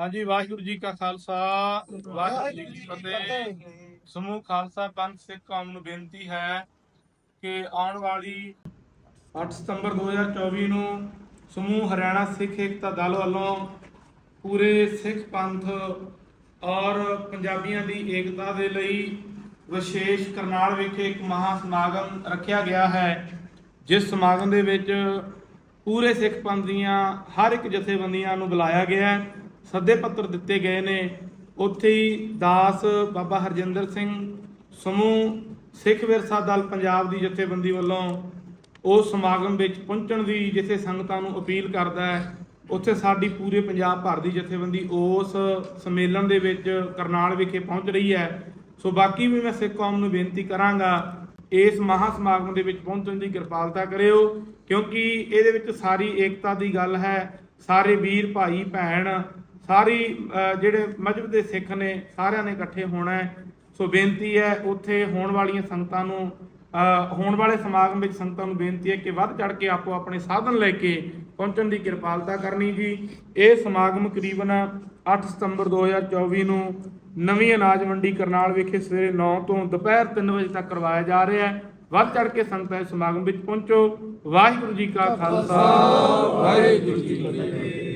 ਹਾਂਜੀ, ਵਾਹਿਗੁਰੂ ਜੀ ਕਾ ਖਾਲਸਾ, ਵਾਹਿਗੁਰੂ ਜੀ ਕੀ ਫਤਿਹ। ਸਮੂਹ ਖਾਲਸਾ ਪੰਥ ਸਿੱਖ ਕੌਮ ਨੂੰ ਬੇਨਤੀ ਹੈ ਕਿ ਆਉਣ ਵਾਲੀ 8 ਸਤੰਬਰ 2024 ਨੂੰ ਸਮੂਹ ਹਰਿਆਣਾ ਸਿੱਖ ਏਕਤਾ ਦਲ ਵੱਲੋਂ ਪੂਰੇ ਸਿੱਖ ਪੰਥ ਔਰ ਪੰਜਾਬੀਆਂ ਦੀ ਏਕਤਾ ਦੇ ਲਈ ਵਿਸ਼ੇਸ਼ ਕਰਨਾਲ ਵਿਖੇ ਇੱਕ ਮਹਾ ਸਮਾਗਮ ਰੱਖਿਆ ਗਿਆ ਹੈ, ਜਿਸ ਸਮਾਗਮ ਦੇ ਵਿੱਚ ਪੂਰੇ ਸਿੱਖ ਪੰਥ ਦੀਆਂ ਹਰ ਇੱਕ ਜਥੇਬੰਦੀਆਂ ਨੂੰ ਬੁਲਾਇਆ ਗਿਆ ਹੈ। ਸੱਦੇ ਪੱਤਰ ਦਿੱਤੇ ਗਏ ਨੇ। ਉੱਥੇ ਹੀ ਦਾਸ ਬਾਬਾ ਹਰਜਿੰਦਰ ਸਿੰਘ ਸਮੂਹ ਸਿੱਖ ਵਿਰਸਾ ਦਲ ਪੰਜਾਬ ਦੀ ਜਥੇਬੰਦੀ ਵੱਲੋਂ ਉਸ ਸਮਾਗਮ ਵਿੱਚ ਪਹੁੰਚਣ ਦੀ ਜਿੱਥੇ ਸੰਗਤਾਂ ਨੂੰ ਅਪੀਲ ਕਰਦਾ ਹੈ, ਉੱਥੇ ਸਾਡੀ ਪੂਰੇ ਪੰਜਾਬ ਭਰ ਦੀ ਜਥੇਬੰਦੀ ਉਸ ਸੰਮੇਲਨ ਦੇ ਵਿੱਚ ਕਰਨਾਲ ਵਿਖੇ ਪਹੁੰਚ ਰਹੀ ਹੈ। ਸੋ ਬਾਕੀ ਵੀ ਮੈਂ ਸਿੱਖ ਕੌਮ ਨੂੰ ਬੇਨਤੀ ਕਰਾਂਗਾ, ਇਸ ਮਹਾ ਸਮਾਗਮ ਦੇ ਵਿੱਚ ਪਹੁੰਚਣ ਦੀ ਕਿਰਪਾਲਤਾ ਕਰਿਓ, ਕਿਉਂਕਿ ਇਹਦੇ ਵਿੱਚ ਸਾਰੀ ਏਕਤਾ ਦੀ ਗੱਲ ਹੈ, ਸਾਰੇ ਵੀਰ, ਭਾਈ, ਭੈਣ ਸਾਰੀ ਜਿਹੜੇ ਮਜਬ ਦੇ ਸਿੱਖ ਨੇ, ਸਾਰਿਆਂ ਨੇ ਇਕੱਠੇ ਹੋਣਾ ਹੈ। ਸੋ ਬੇਨਤੀ ਹੈ, ਉੱਥੇ ਹੋਣ ਵਾਲੀਆਂ ਸੰਗਤਾਂ ਨੂੰ ਹੋਣ ਵਾਲੇ ਸਮਾਗਮ ਵਿੱਚ ਸੰਗਤਾਂ ਨੂੰ ਬੇਨਤੀ ਹੈ ਕਿ ਵੱਧ ਚੜ ਕੇ ਆਪੋ ਆਪਣੇ ਸਾਧਨ ਲੈ ਕੇ ਪਹੁੰਚਣ ਦੀ ਕਿਰਪਾਲਤਾ ਕਰਨੀ ਜੀ। ਇਹ ਸਮਾਗਮ ਕਰੀਬਨ 8 ਸਤੰਬਰ 2024 ਨੂੰ ਨਵੀਂ ਅਨਾਜ ਮੰਡੀ ਕਰਨਾਲ ਵਿਖੇ ਸਵੇਰੇ 9 ਤੋਂ ਦੁਪਹਿਰ 3 ਵਜੇ ਤੱਕ ਕਰਵਾਇਆ ਜਾ ਰਿਹਾ ਹੈ। ਵੱਧ ਚੜ ਕੇ ਸੰਗਤਾਂ ਇਸ ਸਮਾਗਮ ਵਿੱਚ ਪਹੁੰਚੋ। ਵਾਹਿਗੁਰੂ ਜੀ ਕਾ ਖਾਲਸਾ। ਵਾਹਿਗੁਰੂ ਜੀ ਕੀ ਫਤਿਹ।